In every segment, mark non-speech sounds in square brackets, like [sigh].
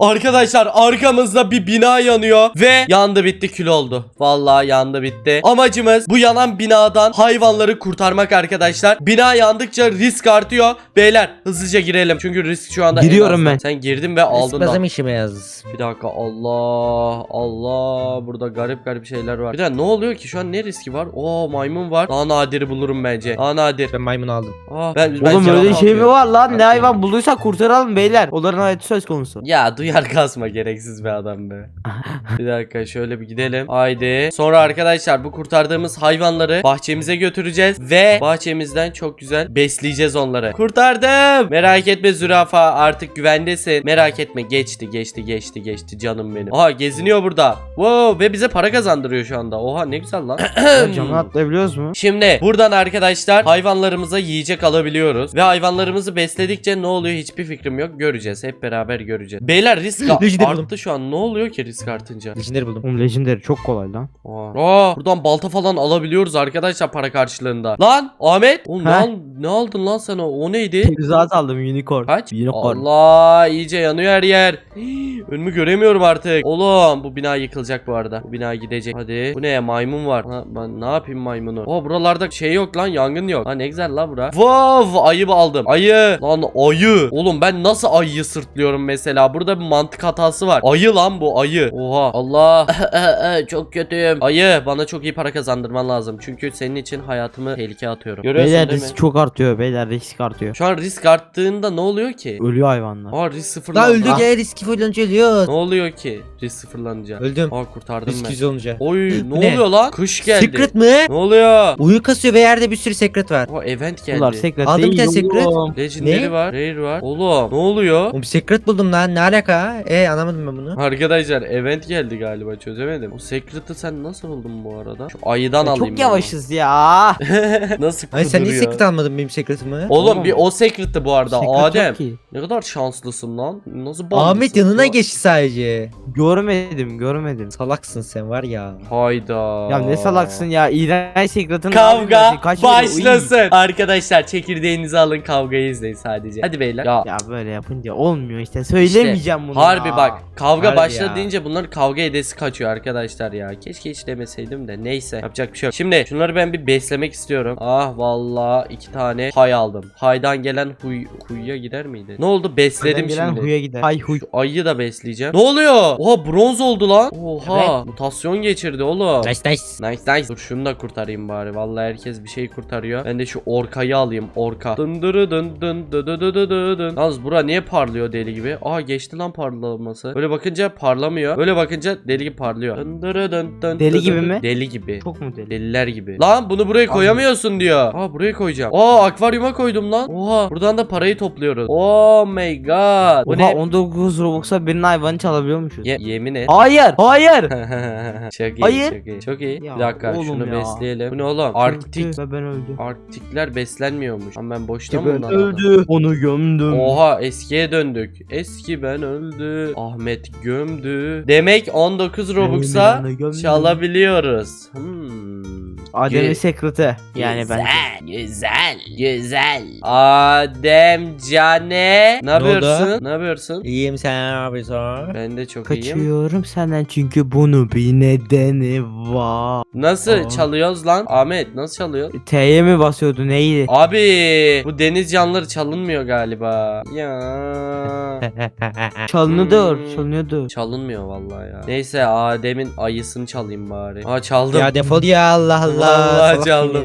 Arkadaşlar arkamızda bir bina yanıyor ve yandı bitti kül oldu. Vallahi yandı bitti. Amacımız bu yanan binadan hayvanları kurtarmak arkadaşlar. Bina yandıkça risk artıyor. Beyler hızlıca girelim. Çünkü risk şu anda en Giriyorum ben. Sen girdin ve aldın. Bizim da. işimiz. Bir dakika Allah Allah burada garip garip şeyler var. Bir de ne oluyor ki şu an ne riski var? Oo maymun var. Daha nadiri bulurum bence. Daha nadir. Ben maymun aldım. Aa, ben, ben Oğlum cevap öyle şey mi almıyorum. var lan? Ne hayvan bulduysak kurtaralım beyler. Onların hayatı söz konusu. Ya duyar kasma gereksiz bir adam be. bir dakika şöyle bir gidelim. Haydi. Sonra arkadaşlar bu kurtardığımız hayvanları bahçemize götüreceğiz ve bahçemizden çok güzel besleyeceğiz onları. Kurtardım. Merak etme zürafa artık güvendesin. Merak etme geçti geçti geçti geçti canım benim. Aha geziniyor burada. Wow ve bize para kazandırıyor şu anda. Oha ne güzel lan. [clears throat] Camı atlayabiliyoruz mu? Şimdi buradan arkadaşlar hayvanlarımıza yiyecek alabiliyoruz. Ve hayvanlarımızı besledikçe ne oluyor hiçbir fikrim yok. Göreceğiz. Hep beraber göreceğiz. Beyler risk [clears throat] Legendary arttı buldum. şu an. Ne oluyor ki risk artınca? Legendary buldum. Oğlum Legendary çok kolay lan. Aa, Aa, buradan balta falan alabiliyoruz arkadaşlar para karşılığında. Lan Ahmet. Oğlum ne, al- ne aldın lan sen o? O neydi? [laughs] Güzel aldım unicorn. Kaç? Unicorn. Allah iyice yanıyor her yer. Hii, [gasps] Önümü göremiyorum artık. Oğlum bu bina yıkılacak bu arada. Bu bina gidecek. Hadi. Bu ne maymun var. Ha, ben ne yapayım maymunu? Oo buralarda şey yok lan yangın yok. Ha ne güzel la bura. Wow ayı aldım. Ayı. Lan ayı. Oğlum ben nasıl ayıyı sırtlıyorum mesela? Burada bir mantık hatası var. Ayı lan bu ayı. Oha. Allah. [laughs] çok kötüyüm. Ayı bana çok iyi para kazandırman lazım. Çünkü senin için hayatımı tehlikeye atıyorum. Görüyorsun Beyler değil mi? risk çok artıyor beyler risk artıyor. Şu an risk arttığında ne oluyor ki? Ölüyor hayvanlar. Aa risk Lan sıfırlandı. öldük Ah, ya riski fullanınca ölüyor. Ne oluyor ki risk sıfırlanınca? Öldüm. Aa kurtardım Risk ben. yüz olunca. Oy ne, Ne? oluyor lan? Kış geldi. Secret mı? Ne oluyor? Uyku kasıyor ve yerde bir sürü secret var. O event geldi. Bunlar secret Aldım değil bir tane secret. oğlum. Legendary Ne? var, Rare var. Oğlum ne oluyor? Oğlum secret buldum lan ne alaka? E anlamadım ben bunu. Arkadaşlar event geldi galiba çözemedim. O secret'ı sen nasıl buldun bu arada? Şu ayıdan Ya alayım. Çok ben yavaşız ya. [laughs] nasıl Ay sen niye kuduruyor? secret almadın benim secret'ımı? Oğlum Oğlum. bir o secret'tı bu arada. Secret yok Adem. ki. Ne kadar şanslısın lan. Nasıl Ahmet bandısın? yanına Ya- geçti sadece. Görmedim görmedim. Salaksın sen var ya. Hayda. Ya ne salaksın ya. İğrenç secret'ın Kavga başlasın. Arkadaşlar çekirdeğinizi alın kavgayı izleyin sadece. Hadi beyler. Ya, Ya böyle yapınca olmuyor işte. Söylemeyeceğim bunu harbi ya. bak kavga Harbi başladı ya. deyince bunların kavga edesi kaçıyor arkadaşlar ya. Keşke hiç demeseydim de neyse yapacak bir şey yok. Şimdi şunları ben bir beslemek istiyorum. Ah vallahi iki tane hay aldım. Haydan gelen huy huyya gider miydi? Ne oldu besledim gelen şimdi. huya gider. Hay huy. Şu ayıyı da besleyeceğim. Ne oluyor? Oha bronz oldu lan. Oha Evet. mutasyon geçirdi oğlum. Nice nice. Nice nice. Dur şunu da kurtarayım bari. Vallahi herkes bir şey kurtarıyor. Ben de şu orkayı alayım. Orka. Dın dırı dın dın dı dı dı dı dı dın. Yalnız bura niye parlıyor deli gibi? Aa geçti lan parlaması. Böyle bakınca parlamıyor. Böyle bakınca deli gibi parlıyor. Dın dırı dın dın Deli gibi mi? Deli gibi. Çok mu deli? Deliler gibi. Lan bunu buraya koyamıyorsun diyor. Aa buraya koyacağım. Aa akvaryuma koydum lan. Oha buradan da parayı topluyoruz. Oh my god. Bu Oha ne? 19 Robux'a birinin hayvanı çalabiliyormuşuz. Ye- yemin et. Hayır, hayır. [laughs] çok iyi, Hayır. çok iyi. Çok iyi. Ya bir dakika oğlum şunu ya. besleyelim. Bu ne oğlum? Arktik. Ve ben öldüm. Arktikler beslenmiyormuş. Ama ben boşta mı ben bundan aldım? öldü. Onu gömdüm. Oha eskiye döndük. Eski ben öldü. Ahmet gömdü. Demek 19 Robux'a çalabiliyoruz. Hmm. Adem'in sekreti. Yani ben. güzel, güzel. Adem Cane. Ne yapıyorsun? Ne yapıyorsun? İyiyim sen abi sor. Ben de çok iyiyim. Kaçıyorum senden çünkü bunu bir nedeni var. Nasıl Aa. çalıyoruz lan? Ahmet nasıl çalıyor? T'ye mi basıyordu neydi? Abi bu deniz canlıları çalınmıyor galiba. Ya. [laughs] Çalınıyordur, Hmm. çalınıyordur. Çalınmıyor vallahi ya. Neyse Adem'in ayısını çalayım bari. Aa çaldım. ya defol ya Allah Allah. Vallahi çaldım.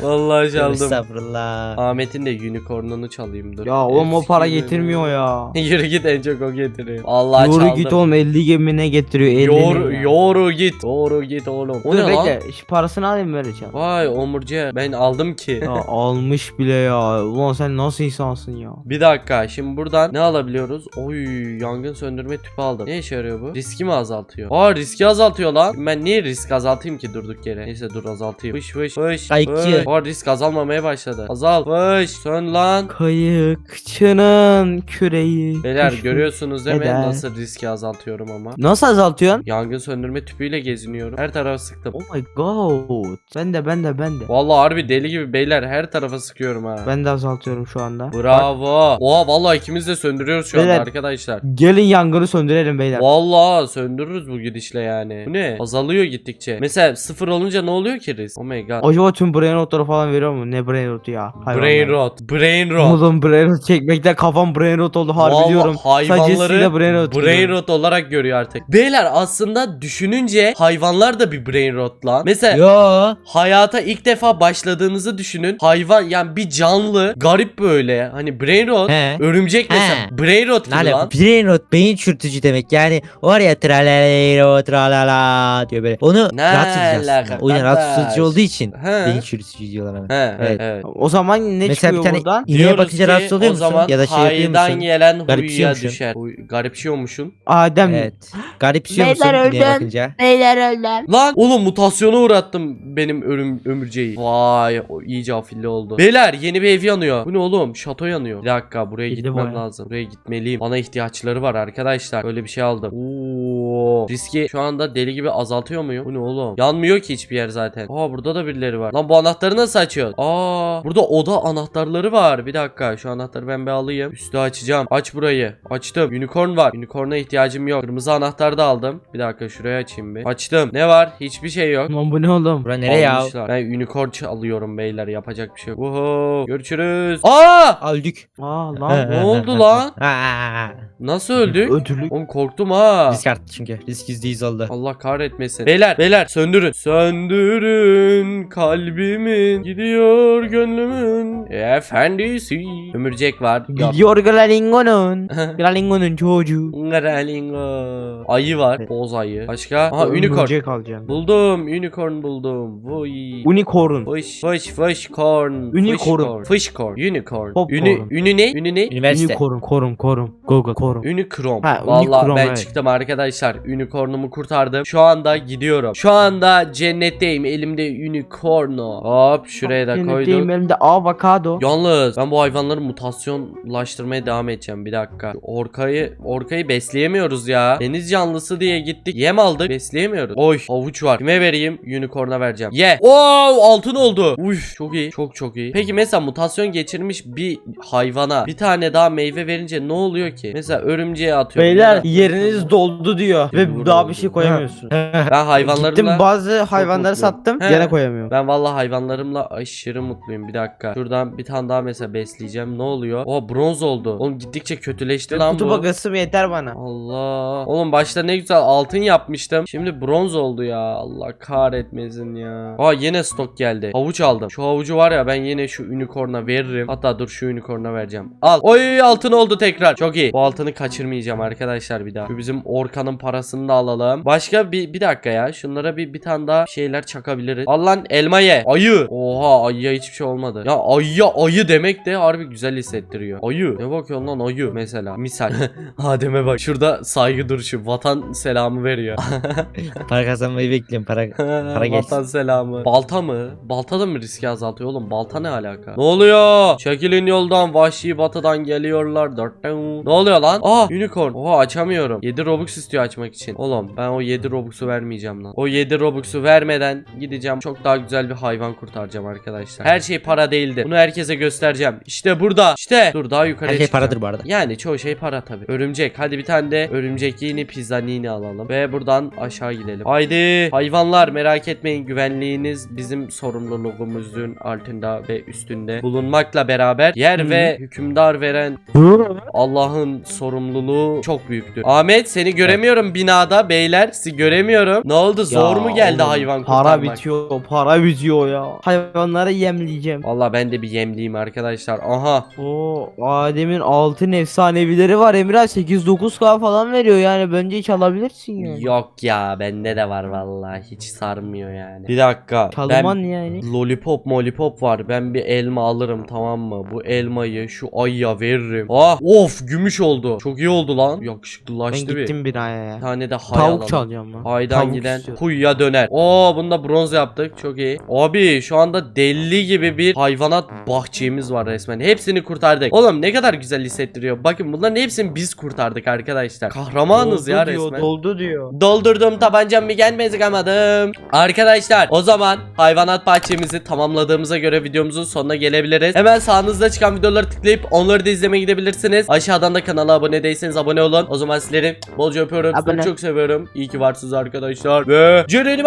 Vallahi çaldım. Estağfurullah. Ahmet'in de unicornunu çalayım dur. Ya oğlum o para Eski getirmiyor ya. [laughs] Yürü git en çok o getiriyor. Allah Yoru çaldım. git oğlum 50 gemine getiriyor 50 Yoru, yoru git. Yoru git oğlum. O Dur ne lan? bekle şu parasını alayım böyle çal. Vay omurca ben aldım ki. Ya almış bile ya. Ulan sen nasıl insansın ya? Bir dakika şimdi buradan ne alabiliyoruz? Oy yangın söndürme tüpü aldım. Ne işe yarıyor bu? Riski mi azaltıyor? Aa riski azaltıyor lan. Ben niye risk azaltayım ki durduk yere? Neyse dur azaltayım. Fış fış fış. Kayıkçı. fış. O risk azalmamaya başladı. Azal. Fış. Sön lan. Kayıkçının küreği. Beyler [laughs] görüyorsunuz değil mi? eder. Nasıl riski azaltıyorum ama. Nasıl azaltıyorsun? Yangın söndürme tüpüyle geziniyorum. Her tarafa sıktım. Oh my god. Ben de ben de ben de. Vallahi harbi deli gibi beyler her tarafa sıkıyorum ha. Ben de azaltıyorum şu anda. Bak, Bravo. Oha vallahi ikimiz de söndürüyoruz şu anda Beyler. arkadaşlar. gelin yangını söndürelim beyler. Vallahi söndürürüz bu gidişle yani. Bu ne? Azalıyor gittikçe. Mesela sıfır olunca ne oluyor ki risk? Oh my god. Acaba tüm brain rotları falan veriyor mu? Ne brain rotu ya? Brain rot. Brain rot. Oğlum brain rot çekmekten kafam brain rot oldu harbi Vallahi diyorum. hayvanları brain rot. brain rot olarak görüyor artık. Beyler aslında düşününce hayvanlar da bir brain rot lan. Mesela Yo. hayata ilk defa başladığınızı düşünün. Hayvan yani bir canlı garip böyle. Hani brain rot. He. Örümcek mesela He. brain rot gibi lan. Brain rot beyin çürütücü demek. Yani var ya tralalero tralala diyor böyle. Onu Ne alaka aslında. O yüzden rahatsız edici olduğu için He. beyin çürütücü diyorlar hemen. He, evet. Evet. evet. O zaman ne Mesela çıkıyor bir tane buradan? ineğe Diyoruz bakınca ki, rahatsız oluyor o musun? zaman Ya da şey yapıyor haydan musun? gelen huyya Garipsiyormuşsun. düşer. Huy, garipsiyormuşsun. Adem Evet. Garipsiyor musun Beyler ineğe öldüm. bakınca? Beyler öldüm. Lan oğlum mutasyona uğrattım benim örüm, ömürceği. Vay o iyice afilli oldu. Beyler yeni bir ev yanıyor. Bu ne oğlum? Şato yanıyor. Bir dakika buraya Gidi gitmem lazım. Buraya gitmeliyim. Bana ihtiyaçları var arkadaşlar. Böyle bir şey aldım. Oo. Riski şu anda deli gibi azaltıyor muyum? Bu ne oğlum? Yanmıyor ki hiçbir yer zaten. Aa burada da birileri var. Lan bu anahtarı nasıl açıyorsun? Aa burada oda anahtarları var. Bir dakika şu anahtarı ben bir alayım. Üstü açacağım. Aç burayı. Açtım. Unicorn var. Unicorn'a ihtiyacım yok. Kırmızı anahtar da aldım. Bir dakika şuraya açayım bir. Açtım. Ne var? Hiçbir şey yok. Lan bu ne oğlum? Bura nereye ya? Almışlar. Ben unicorn alıyorum beyler. Yapacak bir şey yok. Oho. Görüşürüz. Aa! Öldük. Aa lan Ne oldu lan? Aa, Nasıl öldük? ödülük. Oğlum korktum ha. arttı çünkü. Risk %100 oldu. Allah kahretmesin. Beyler beyler söndürün. Söndürün kalbimin gidiyor gönlümün efendisi. Ömürcek var. Yok. Gidiyor Glalingo'nun. Glalingo'nun [laughs] çocuğu. Ngaralingo. Ayı var. Boz ayı. Başka? Aha unicorn. Örümcek alacaksın. Buldum. Unicorn buldum. Vay. Unicorn. Fış fış fış corn. Unicorn. Fış corn. Unicorn. Popcorn. Ünü, ünü ne? Ünü ne? Üniversite. Unicorn. Korum korum. Google korum. Unicorn. Ha, Vallahi Unicorn, ben evet. çıktım arkadaşlar. Unicorn'umu kurtardım. Şu anda gidiyorum. Şu anda cennetteyim. Elimde unicorno. Hop şuraya da koydum. elimde avokado. Yalnız ben bu hayvanları mutasyonlaştırmaya devam edeceğim. Bir dakika. Şu Orkayı orkayı besleyemiyoruz ya. Deniz canlısı diye gittik. Yem aldık. Besleyemiyoruz. Oy havuç var. Kime vereyim? Unicorn'a vereceğim. Ye. Oo altın oldu. Uf çok iyi. Çok çok iyi. Peki mesela mutasyon geçirmiş bir hayvana bir tane daha meyve verince ne oluyor ki? Mesela örümceğe atıyorum. Beyler yeriniz doldu diyor. Benim Ve daha burada bir şey koyamıyorsun. Ben hayvanlarımla Gittim bazı hayvanları sattım. He. Gene koyamıyorum. Ben vallahi hayvanlarımla aşırı mutluyum. Bir dakika. Şuradan bir tane daha mesela besleyeceğim. Ne oluyor? O bronz oldu. Oğlum gittikçe kötüleşti lan Kutu bu. bagası yeter bana. Allah. Oğlum başta ne güzel altın yapmıştım. Şimdi bronz oldu ya. Allah kahretmesin ya. Aa yine stok geldi. Havuç aldım. Şu havucu var ya ben yine şu unicorn'a veririm. Hatta dur şu unicorn'a vereceğim. Al. Oy altın oldu tekrar. Çok iyi. Bu altını kaçırmayacağım arkadaşlar bir daha. Şu bizim Orkan'ın parasını da alalım. Başka bir bir dakika ya. Şunlara bir bir tane daha şeyler çakabiliriz. Al lan elma ye. Ayı. Oha ayıya hiçbir şey olmadı. Ya ayıya ayı demek de harbi güzel hissettiriyor. Ayı. Ne bakıyorsun lan ayı mesela. Misal. [laughs] Adem'e bak. Şurada saygı duruşu. Vatan selamı veriyor. [laughs] Para kazanmayı bekliyorum. Para [laughs] Para geçsin. Vatan selamı. Balta mı? Balta da mı riski azaltıyor oğlum? Balta ne alaka? Ne oluyor? Çekilin yoldan vahşi batıdan geliyorlar. Dörtten. Ne oluyor lan? Aa unicorn. Oha açamıyorum. 7 Robux istiyor açmak için. Oğlum ben o 7 Robux'u vermeyeceğim lan. O 7 Robux'u vermeden gideceğim. Çok daha güzel bir hayvan kurtaracağım arkadaşlar. Her şey para değildi. Bunu herkese göstereceğim. İşte burada. İşte. Dur daha yukarıya Her şey çıkacağım. paradır bu arada. Yani çoğu şey para tabi. Örümcek. Hadi bir tane de örümcek yeni pizzanini alalım. Ve buradan aşağı gidelim. Haydi. Hayvanlar merak etmeyin. Güvenliğiniz bizim sorumluluğumuzun altında ve üstünde bulunmakla beraber yer Hı. ve hükümdar veren Allah'ın sorumluluğu çok büyüktür. Ahmet seni göremiyorum binada beyler. Sizi göremiyorum. Ne oldu? Zor mu geldi oğlum, hayvan Para kurtarmak? bitiyor. Para bitiyor ya. Hayvanları yemleyeceğim. Valla ben de bir yemliyim arkadaşlar. Aha. O Adem'in altın efsanevileri var. Emrah 8-9k falan veriyor yani. Bence hiç alabilirsin yani. Yok ya bende de var vallahi hiç sarmıyor yani. Bir dakika. Çalman ben yani. lollipop molipop var. Ben bir elma alırım tamam mı? Bu elmayı şu ayıya veririm. Ah of gümüş oldu. Çok iyi oldu lan. Ben Yakışıklılaştı bir. gittim binaya ya. Bir tane de hay Tavuk alalım. çalacağım ben. Haydan Tavuk giden istiyorum. kuyuya döner. Oo bunda bronz yaptık. Çok iyi. Abi şu anda deli gibi bir hayvanat bahçemiz var resmen. Hepsini kurtardık. Oğlum ne kadar güzel hissettiriyor. Bakın bunların hepsini biz kurtardık arkadaşlar. Kahramanız Doldu ya diyor, resmen. Doldu diyor. Doldurdum tabancam bir gelmez kalmadım. Arkadaşlar o zaman hayvanat bahçemizi tamamladığımıza göre videomuzun sonuna gelebiliriz. Hemen sağınızda çıkan videoları tıklayıp onları da izlemeye gidebilirsiniz. Aşağıdan da kanala abone değilseniz abone olun. O zaman sizleri bolca öpüyorum. Sizleri Abone. çok seviyorum. İyi ki varsınız arkadaşlar. Ve Ceren'im